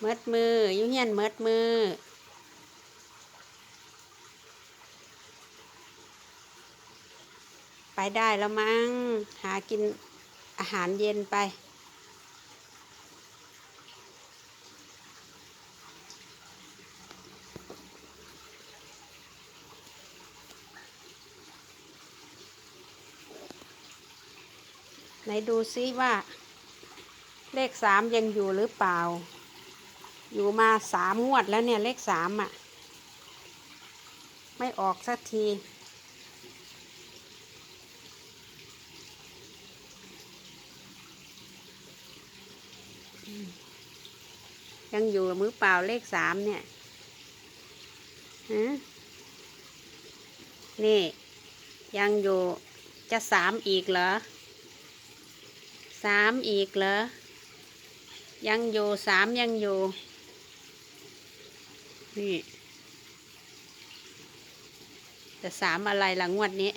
เมิดมือยุ่เงียนเมิดมือ ไปได้แล้วมั้ง หากินอาหารเย็นไป ไหนดูซิว่า เลขสามยังอยู่หรือเปล่า อยู่มาสามงวดแล้วเนี่ยเลขสามอะ ไม่ออกสักทียังอยู่มือเปล่าเลขสามเนี่ยฮะนี่ ยังอยู่จะสามอีกเหรอสามอีกเหรอ ยังอยู่สามยังอยู่ นี่ แต่สามอะไรหลังวดนี้